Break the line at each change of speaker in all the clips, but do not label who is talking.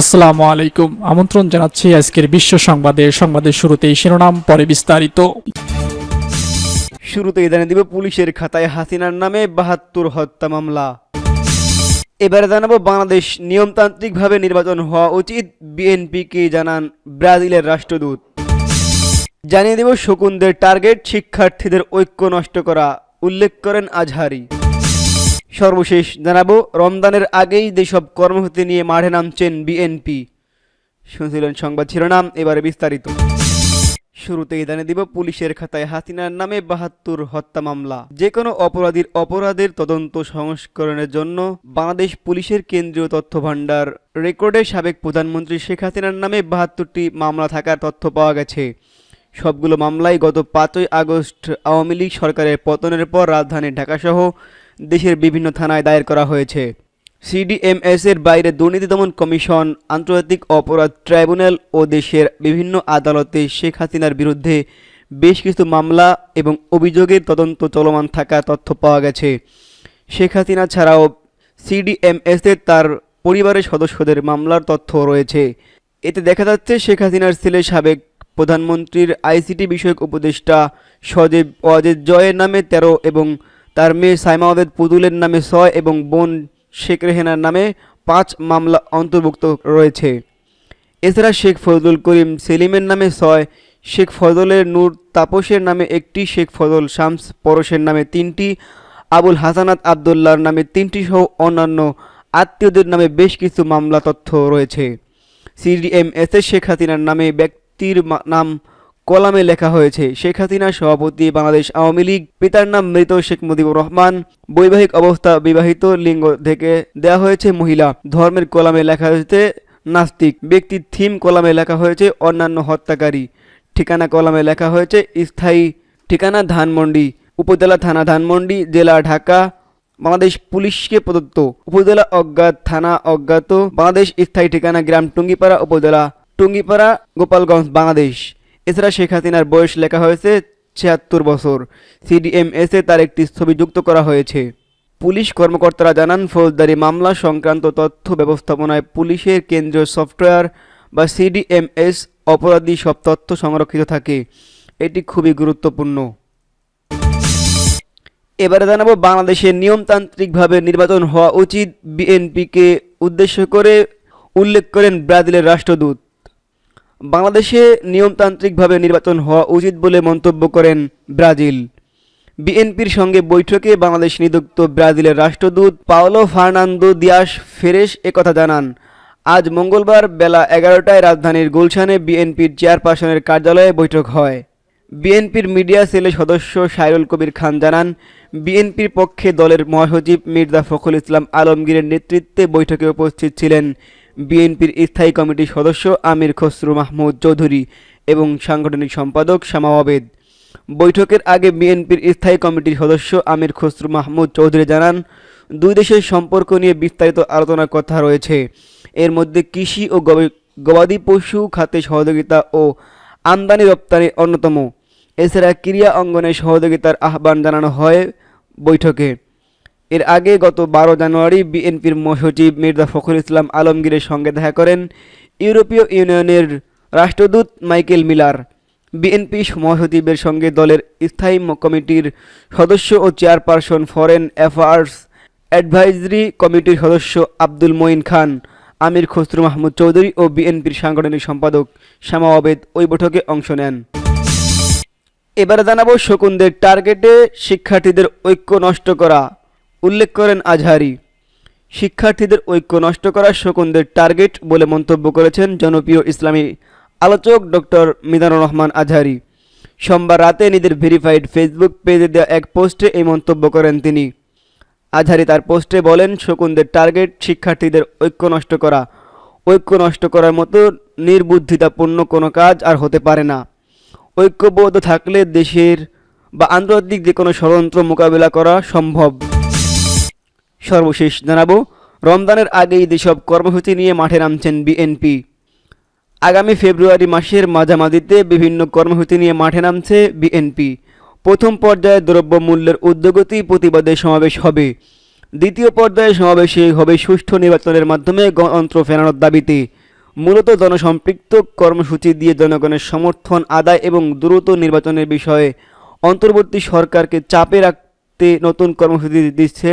আসসালামু আলাইকুম আমন্ত্রণ জানাচ্ছি আজকের বিশ্ব সংবাদে সংবাদের শুরুতেই শিরোনাম পরে বিস্তারিত শুরুতে জানিয়ে দিবে পুলিশের খাতায় হাসিনার নামে বাহাত্তর হত্যা মামলা এবারে জানাবো বাংলাদেশ নিয়মতান্ত্রিকভাবে নির্বাচন হওয়া উচিত বিএনপিকে জানান ব্রাজিলের রাষ্ট্রদূত জানিয়ে দেব শকুনদের টার্গেট শিক্ষার্থীদের ঐক্য নষ্ট করা উল্লেখ করেন আজহারি সর্বশেষ জানাবো রমদানের আগেই যেসব কর্মসূচি নিয়ে মাঠে নামছেন বিএনপি শুনছিলেন সংবাদ শিরোনাম এবারে বিস্তারিত শুরুতেই জানে দিব পুলিশের খাতায় হাসিনার নামে বাহাত্তর হত্যা মামলা যে কোনো অপরাধীর অপরাধের তদন্ত সংস্করণের জন্য বাংলাদেশ পুলিশের কেন্দ্রীয় তথ্য ভাণ্ডার রেকর্ডে সাবেক প্রধানমন্ত্রী শেখ হাসিনার নামে বাহাত্তরটি মামলা থাকার তথ্য পাওয়া গেছে সবগুলো মামলায় গত পাঁচই আগস্ট আওয়ামী লীগ সরকারের পতনের পর রাজধানী ঢাকাসহ দেশের বিভিন্ন থানায় দায়ের করা হয়েছে সিডিএমএস এর বাইরে দুর্নীতি দমন কমিশন আন্তর্জাতিক অপরাধ ট্রাইব্যুনাল ও দেশের বিভিন্ন আদালতে শেখ হাসিনার বিরুদ্ধে বেশ কিছু মামলা এবং অভিযোগের তদন্ত চলমান থাকা তথ্য পাওয়া গেছে শেখ হাসিনা ছাড়াও সিডিএমএসে তার পরিবারের সদস্যদের মামলার তথ্য রয়েছে এতে দেখা যাচ্ছে শেখ হাসিনার ছেলে সাবেক প্রধানমন্ত্রীর আইসিটি বিষয়ক উপদেষ্টা সজীব অজেদ জয়ের নামে তেরো এবং তার মেয়ে সাইমাওয়াদের পুতুলের নামে ছয় এবং বোন শেখ রেহেনার নামে পাঁচ মামলা অন্তর্ভুক্ত রয়েছে এছাড়া শেখ ফজলুল করিম সেলিমের নামে ছয় শেখ ফজলের নূর তাপসের নামে একটি শেখ ফজল শামস পরশের নামে তিনটি আবুল হাসানাত আবদুল্লার নামে তিনটি সহ অন্যান্য আত্মীয়দের নামে বেশ কিছু মামলা তথ্য রয়েছে এস শেখ হাসিনার নামে ব্যক্তির নাম কলামে লেখা হয়েছে শেখ হাসিনা সভাপতি বাংলাদেশ আওয়ামী লীগ পিতার নাম মৃত শেখ মুজিবুর রহমান বৈবাহিক অবস্থা বিবাহিত লিঙ্গ থেকে দেয়া হয়েছে মহিলা ধর্মের কলামে লেখা হয়েছে নাস্তিক ব্যক্তির থিম কলামে লেখা হয়েছে অন্যান্য হত্যাকারী ঠিকানা কলামে লেখা হয়েছে স্থায়ী ঠিকানা ধানমন্ডি উপজেলা থানা ধানমন্ডি জেলা ঢাকা বাংলাদেশ পুলিশকে প্রদত্ত উপজেলা অজ্ঞাত থানা অজ্ঞাত বাংলাদেশ স্থায়ী ঠিকানা গ্রাম টুঙ্গিপাড়া উপজেলা টুঙ্গিপাড়া গোপালগঞ্জ বাংলাদেশ এছাড়া শেখ হাসিনার বয়স লেখা হয়েছে ছিয়াত্তর বছর সিডিএমএসে তার একটি ছবি যুক্ত করা হয়েছে পুলিশ কর্মকর্তারা জানান ফৌজদারি মামলা সংক্রান্ত তথ্য ব্যবস্থাপনায় পুলিশের কেন্দ্রীয় সফটওয়্যার বা সিডিএমএস অপরাধী সব তথ্য সংরক্ষিত থাকে এটি খুবই গুরুত্বপূর্ণ এবারে জানাবো বাংলাদেশে নিয়মতান্ত্রিকভাবে নির্বাচন হওয়া উচিত বিএনপিকে উদ্দেশ্য করে উল্লেখ করেন ব্রাজিলের রাষ্ট্রদূত বাংলাদেশে নিয়মতান্ত্রিকভাবে নির্বাচন হওয়া উচিত বলে মন্তব্য করেন ব্রাজিল বিএনপির সঙ্গে বৈঠকে বাংলাদেশ নিযুক্ত ব্রাজিলের রাষ্ট্রদূত পাওলো ফার্নান্দো দিয়াস ফেরেস একথা জানান আজ মঙ্গলবার বেলা এগারোটায় রাজধানীর গুলশানে বিএনপির চেয়ারপারসনের কার্যালয়ে বৈঠক হয় বিএনপির মিডিয়া সেলের সদস্য সাইরুল কবির খান জানান বিএনপির পক্ষে দলের মহাসচিব মির্জা ফখরুল ইসলাম আলমগীরের নেতৃত্বে বৈঠকে উপস্থিত ছিলেন বিএনপির স্থায়ী কমিটির সদস্য আমির খসরু মাহমুদ চৌধুরী এবং সাংগঠনিক সম্পাদক শ্যামা আবেদ বৈঠকের আগে বিএনপির স্থায়ী কমিটির সদস্য আমির খসরু মাহমুদ চৌধুরী জানান দুই দেশের সম্পর্ক নিয়ে বিস্তারিত আলোচনার কথা রয়েছে এর মধ্যে কৃষি ও গবাদি পশু খাতে সহযোগিতা ও আমদানি রপ্তানি অন্যতম এছাড়া ক্রিয়া অঙ্গনে সহযোগিতার আহ্বান জানানো হয় বৈঠকে এর আগে গত বারো জানুয়ারি বিএনপির মহাসচিব মির্জা ফখরুল ইসলাম আলমগীরের সঙ্গে দেখা করেন ইউরোপীয় ইউনিয়নের রাষ্ট্রদূত মাইকেল মিলার বিএনপি মহাসচিবের সঙ্গে দলের স্থায়ী কমিটির সদস্য ও চেয়ারপারসন ফরেন অ্যাফেয়ার্স অ্যাডভাইজরি কমিটির সদস্য আব্দুল মঈন খান আমির খসরু মাহমুদ চৌধুরী ও বিএনপির সাংগঠনিক সম্পাদক শ্যামা আবেদ ওই বৈঠকে অংশ নেন এবারে জানাবো শকুনদের টার্গেটে শিক্ষার্থীদের ঐক্য নষ্ট করা উল্লেখ করেন আজহারি শিক্ষার্থীদের ঐক্য নষ্ট করা শকুনদের টার্গেট বলে মন্তব্য করেছেন জনপ্রিয় ইসলামী আলোচক ডক্টর মিদানুর রহমান আজহারি সোমবার রাতে নিজের ভেরিফাইড ফেসবুক পেজে দেওয়া এক পোস্টে এই মন্তব্য করেন তিনি আজহারি তার পোস্টে বলেন শকুনদের টার্গেট শিক্ষার্থীদের ঐক্য নষ্ট করা ঐক্য নষ্ট করার মতো নির্বুদ্ধিতাপূর্ণ কোনো কাজ আর হতে পারে না ঐক্যবোধ থাকলে দেশের বা আন্তর্জাতিক যে কোনো ষড়যন্ত্র মোকাবিলা করা সম্ভব সর্বশেষ জানাবো রমদানের আগেই যেসব কর্মসূচি নিয়ে মাঠে নামছেন বিএনপি আগামী ফেব্রুয়ারি মাসের মাঝামাঝিতে বিভিন্ন কর্মসূচি নিয়ে মাঠে নামছে বিএনপি প্রথম পর্যায়ে দ্রব্যমূল্যের উদ্যোগতি প্রতিবাদে সমাবেশ হবে দ্বিতীয় পর্যায়ে সমাবেশে হবে সুষ্ঠু নির্বাচনের মাধ্যমে গণতন্ত্র ফেরানোর দাবিতে মূলত জনসম্পৃক্ত কর্মসূচি দিয়ে জনগণের সমর্থন আদায় এবং দ্রুত নির্বাচনের বিষয়ে অন্তর্বর্তী সরকারকে চাপে রাখতে নতুন কর্মসূচি দিচ্ছে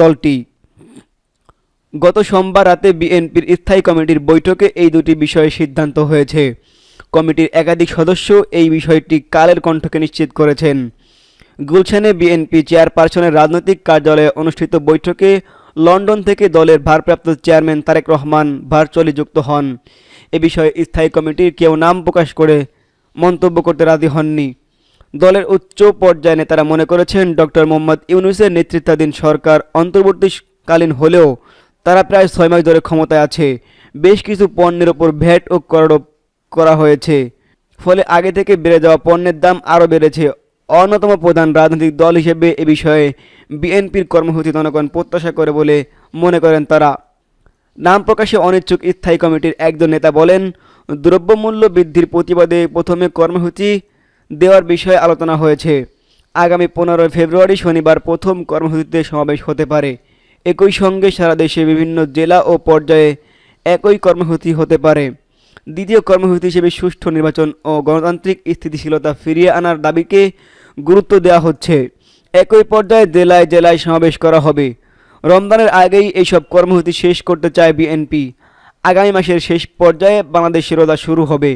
দলটি গত সোমবার রাতে বিএনপির স্থায়ী কমিটির বৈঠকে এই দুটি বিষয়ে সিদ্ধান্ত হয়েছে কমিটির একাধিক সদস্য এই বিষয়টি কালের কণ্ঠকে নিশ্চিত করেছেন গুলশানে বিএনপি চেয়ারপারসনের রাজনৈতিক কার্যালয়ে অনুষ্ঠিত বৈঠকে লন্ডন থেকে দলের ভারপ্রাপ্ত চেয়ারম্যান তারেক রহমান ভার্চুয়ালি যুক্ত হন এ বিষয়ে স্থায়ী কমিটির কেউ নাম প্রকাশ করে মন্তব্য করতে রাজি হননি দলের উচ্চ পর্যায়ে নেতারা মনে করেছেন ডক্টর মোহাম্মদ ইউনুসের নেতৃত্বাধীন সরকার অন্তর্বর্তীকালীন হলেও তারা প্রায় ছয় মাস ধরে ক্ষমতায় আছে বেশ কিছু পণ্যের ওপর ভ্যাট ও করোপ করা হয়েছে ফলে আগে থেকে বেড়ে যাওয়া পণ্যের দাম আরও বেড়েছে অন্যতম প্রধান রাজনৈতিক দল হিসেবে এ বিষয়ে বিএনপির কর্মসূচি জনগণ প্রত্যাশা করে বলে মনে করেন তারা নাম প্রকাশে অনিচ্ছুক স্থায়ী কমিটির একজন নেতা বলেন দ্রব্যমূল্য বৃদ্ধির প্রতিবাদে প্রথমে কর্মসূচি দেওয়ার বিষয়ে আলোচনা হয়েছে আগামী পনেরোই ফেব্রুয়ারি শনিবার প্রথম কর্মসূচিতে সমাবেশ হতে পারে একই সঙ্গে সারা দেশে বিভিন্ন জেলা ও পর্যায়ে একই কর্মসূচি হতে পারে দ্বিতীয় কর্মসূচি হিসেবে সুষ্ঠু নির্বাচন ও গণতান্ত্রিক স্থিতিশীলতা ফিরিয়ে আনার দাবিকে গুরুত্ব দেওয়া হচ্ছে একই পর্যায়ে জেলায় জেলায় সমাবেশ করা হবে রমজানের আগেই এইসব কর্মসূচি শেষ করতে চায় বিএনপি আগামী মাসের শেষ পর্যায়ে বাংলাদেশ রোজা শুরু হবে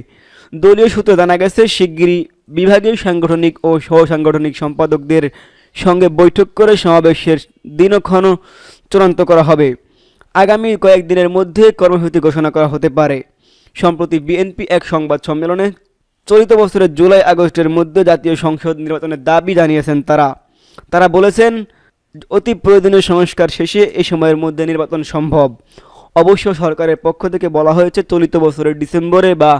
দলীয় সূত্রে জানা গেছে শিগগিরই বিভাগীয় সাংগঠনিক ও সহসাংগঠনিক সম্পাদকদের সঙ্গে বৈঠক করে সমাবেশের দিনক্ষণ চূড়ান্ত করা হবে আগামী কয়েকদিনের মধ্যে কর্মসূচি ঘোষণা করা হতে পারে সম্প্রতি বিএনপি এক সংবাদ সম্মেলনে চলিত বছরের জুলাই আগস্টের মধ্যে জাতীয় সংসদ নির্বাচনের দাবি জানিয়েছেন তারা তারা বলেছেন অতি প্রয়োজনীয় সংস্কার শেষে এ সময়ের মধ্যে নির্বাচন সম্ভব অবশ্য সরকারের পক্ষ থেকে বলা হয়েছে চলিত বছরের ডিসেম্বরে বা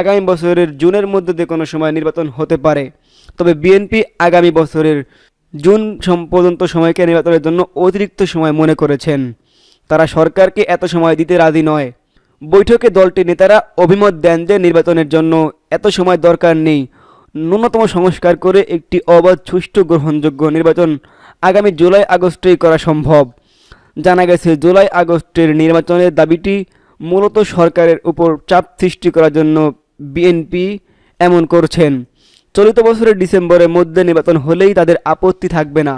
আগামী বছরের জুনের মধ্যে যে কোনো সময় নির্বাচন হতে পারে তবে বিএনপি আগামী বছরের জুন পর্যন্ত সময়কে নির্বাচনের জন্য অতিরিক্ত সময় মনে করেছেন তারা সরকারকে এত সময় দিতে রাজি নয় বৈঠকে দলটির নেতারা অভিমত দেন যে নির্বাচনের জন্য এত সময় দরকার নেই ন্যূনতম সংস্কার করে একটি অবাধ সুষ্ঠু গ্রহণযোগ্য নির্বাচন আগামী জুলাই আগস্টেই করা সম্ভব জানা গেছে জুলাই আগস্টের নির্বাচনের দাবিটি মূলত সরকারের উপর চাপ সৃষ্টি করার জন্য বিএনপি এমন করছেন চলিত বছরের ডিসেম্বরের মধ্যে নির্বাচন হলেই তাদের আপত্তি থাকবে না